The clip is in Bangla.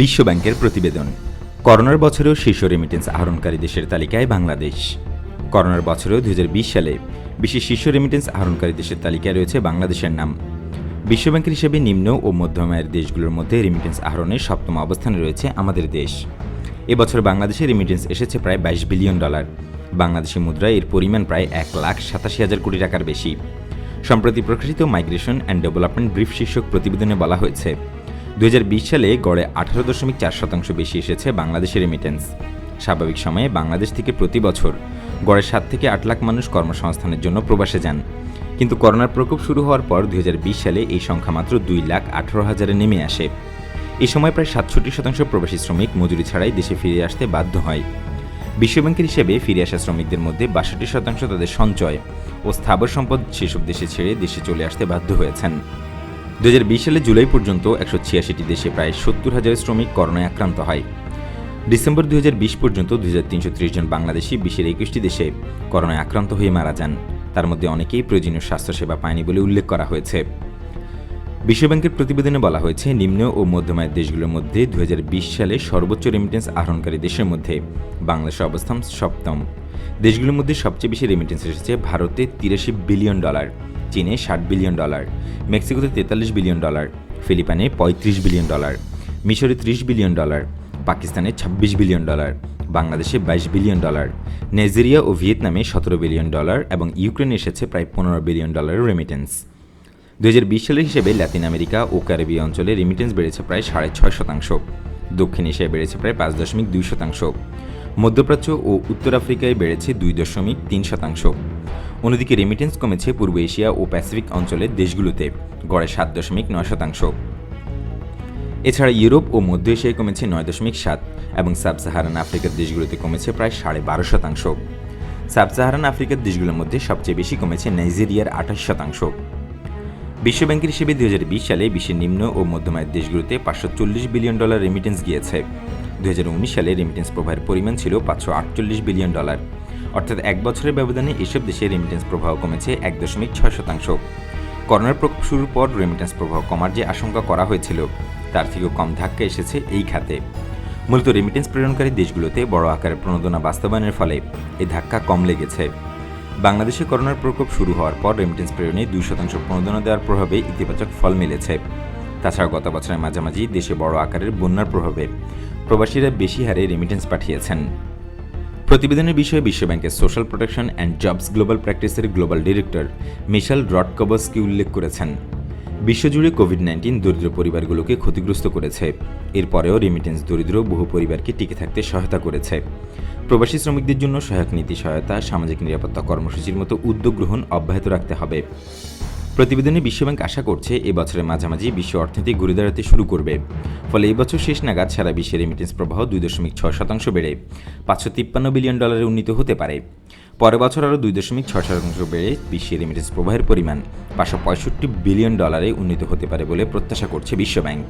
বিশ্বব্যাংকের প্রতিবেদন। করোনার বছরেও শীর্ষ রেমিটেন্স আহরণকারী দেশের তালিকায় বাংলাদেশ। করোনার বছরেও দু হাজার বিশ সালে বিশ্বের শীর্ষ রেমিটেন্স আহরণকারী দেশের তালিকায় রয়েছে বাংলাদেশের নাম। বিশ্বব্যাংকের হিসেবে নিম্ন ও মধ্যম আয়ের দেশগুলোর মধ্যে রেমিটেন্স আহরণের সপ্তম অবস্থানে রয়েছে আমাদের দেশ। এবছর বাংলাদেশে রেমিটেন্স এসেছে প্রায় বাইশ বিলিয়ন ডলার। বাংলাদেশি মুদ্রায় এর পরিমাণ প্রায় এক লাখ সাতাশি হাজার কোটি টাকার বেশি। সম্প্রতি প্রকাশিত মাইগ্রেশন অ্যান্ড ডেভেলপমেন্ট ব্রিফ শীর্ষক প্রতিবেদনে বলা হয়েছে দুই হাজার বিশ সালে গড়ে আঠারো দশমিক চার শতাংশ বেশি এসেছে বাংলাদেশের রেমিটেন্স স্বাভাবিক সময়ে বাংলাদেশ থেকে প্রতি বছর গড়ে সাত থেকে আট লাখ মানুষ কর্মসংস্থানের জন্য প্রবাসে যান। কিন্তু করোনার প্রকোপ শুরু হওয়ার পর দুই হাজার বিশ সালে এই সংখ্যা মাত্র দুই লাখ আঠারো হাজারে নেমে আসে। এই সময় প্রায় সাতষট্টি শতাংশ প্রবাসী শ্রমিক মজুরি ছাড়াই দেশে ফিরে আসতে বাধ্য হয়। বিশ্বব্যাংকের হিসেবে ফিরে আসা শ্রমিকদের মধ্যে বাষট্টি শতাংশ তাদের সঞ্চয় ও স্থাবর সম্পদ সেসব দেশে ছেড়ে দেশে চলে আসতে বাধ্য হয়েছেন। দু হাজার বিশ সালে জুলাই পর্যন্ত একশো ছিয়াশিটি দেশে প্রায় সত্তর হাজার শ্রমিক করোনায় আক্রান্ত হয়। ডিসেম্বর দু হাজার বিশ পর্যন্ত দু হাজার তিনশো ত্রিশ জন বাংলাদেশি বিশ্বের একুশটি দেশে করোনায় আক্রান্ত হয়ে মারা যান। তার মধ্যে অনেকেই প্রয়োজনীয় স্বাস্থ্যসেবা পায়নি বলে উল্লেখ করা হয়েছে। বিশ্বব্যাংকের প্রতিবেদনে বলা হয়েছে, নিম্ন ও মধ্যমায়ের দেশগুলোর মধ্যে দু হাজার বিশ সালে সর্বোচ্চ রেমিটেন্স আহরণকারী দেশের মধ্যে বাংলাদেশের অবস্থান সপ্তম। দেশগুলোর মধ্যে সবচেয়ে বেশি রেমিটেন্স এসেছে ভারতে তিরাশি বিলিয়ন ডলার চীনে ষাট বিলিয়ন ডলার, মেক্সিকোতে তেতাল্লিশ বিলিয়ন ডলার, ফিলিপাইনে পঁয়ত্রিশ বিলিয়ন ডলার, মিশরে ত্রিশ বিলিয়ন ডলার, পাকিস্তানে ছাব্বিশ বিলিয়ন ডলার, বাংলাদেশে বাইশ বিলিয়ন ডলার, নাইজেরিয়া ও ভিয়েতনামে সতেরো বিলিয়ন ডলার এবং ইউক্রেনে এসেছে প্রায় পনেরো বিলিয়ন ডলারের রেমিটেন্স দু হাজার বিশ সালের হিসেবে লাতিন আমেরিকা ও ক্যারিবীয় অঞ্চলে রেমিটেন্স বেড়েছে প্রায় সাড়ে ছয় শতাংশ, দক্ষিণ এশিয়ায় বেড়েছে প্রায় পাঁচ দশমিক দুই শতাংশ, মধ্যপ্রাচ্য ও উত্তর আফ্রিকায় বেড়েছে দুই দশমিক তিন শতাংশ। অন্যদিকে রেমিটেন্স কমেছে পূর্ব এশিয়া ও প্যাসিফিক অঞ্চলের দেশগুলোতে, গড়ে সাত দশমিক নয় শতাংশ। এছাড়া ইউরোপ ও মধ্য এশিয়ায় কমেছে নয় দশমিক সাত এবং সাব সাহারান আফ্রিকার দেশগুলোতে কমেছে প্রায় সাড়ে বারো শতাংশ। সাব সাহারান আফ্রিকার দেশগুলোর মধ্যে সবচেয়ে বেশি কমেছে নাইজেরিয়ার আঠাশ শতাংশ। বিশ্বব্যাংকের হিসেবে দুই হাজার বিশ সালে বিশ্বের নিম্ন ও মধ্যমায়ের দেশগুলোতে পাঁচশো চল্লিশ বিলিয়ন ডলার রেমিটেন্স গিয়েছে। দু হাজার উনিশ সালে রেমিটেন্স প্রবাহের পরিমাণ ছিল পাঁচশো আটচল্লিশ বিলিয়ন ডলার। অর্থাৎ এক বছরের ব্যবধানে এসব দেশে রেমিটেন্স প্রবাহ কমেছে এক দশমিক ছয় শতাংশ। করোনার প্রকোপ শুরুর পর রেমিটেন্স প্রবাহ কমার যে আশঙ্কা করা হয়েছিল, তার থেকেও কম ধাক্কা এসেছে এই খাতে। মূলত রেমিটেন্স প্রেরণকারী দেশগুলোতে বড় আকারের প্রণোদনা বাস্তবায়নের ফলে এই ধাক্কা কম লেগেছে। বাংলাদেশে করোনার প্রকোপ শুরু হওয়ার পর রেমিটেন্স প্রেরণে দুই শতাংশ প্রণোদনা দেওয়ার প্রভাবে ইতিবাচক ফল মিলেছে। তাছাড়া গত বছরের মাঝামাঝি দেশে বড় আকারের বন্যার প্রভাবে প্রবাসীরা বেশি হারে রেমিটেন্স পাঠিয়েছেন। প্রতিবেদনের বিষয়ে বিশ্বব্যাংকের social protection and jobs global প্র্যাকটিসের গ্লোবাল ডিরেক্টর মিশাল রডকবস্কি উল্লেখ করেছেন। বিশ্বজুড়ে কোভিড নাইন্টিন দরিদ্র পরিবারগুলোকে ক্ষতিগ্রস্ত করেছে। এরপরেও রেমিটেন্স দরিদ্র বহু পরিবারকে টিকে থাকতে সহায়তা করেছে। প্রবাসী শ্রমিকদের জন্য সহায়ক নীতি সহায়তা, সামাজিক নিরাপত্তা কর্মসূচির মতো উদ্যোগ গ্রহণ অব্যাহত রাখতে হবে। প্রতিবেদনে বিশ্বব্যাংক আশা করছে এবছরের বছরের মাঝামাঝি বিশ্ব অর্থনীতি ঘুরে দাঁড়াতে শুরু করবে। ফলে এই বছর শেষ নাগাদ সারা বিশ্বের রেমিটেন্স প্রবাহ দুই দশমিক ছয় শতাংশ বেড়ে পাঁচশো তিপ্পান্ন বিলিয়ন ডলারে উন্নীত হতে পারে। পরের বছর আরও দুই দশমিক ছয় শতাংশ বেড়ে বিশ্বের রেমিটেন্স প্রবাহের পরিমাণ পাঁচশো পঁয়ষট্টি বিলিয়ন ডলারে উন্নীত হতে পারে বলে প্রত্যাশা করছে বিশ্বব্যাংক।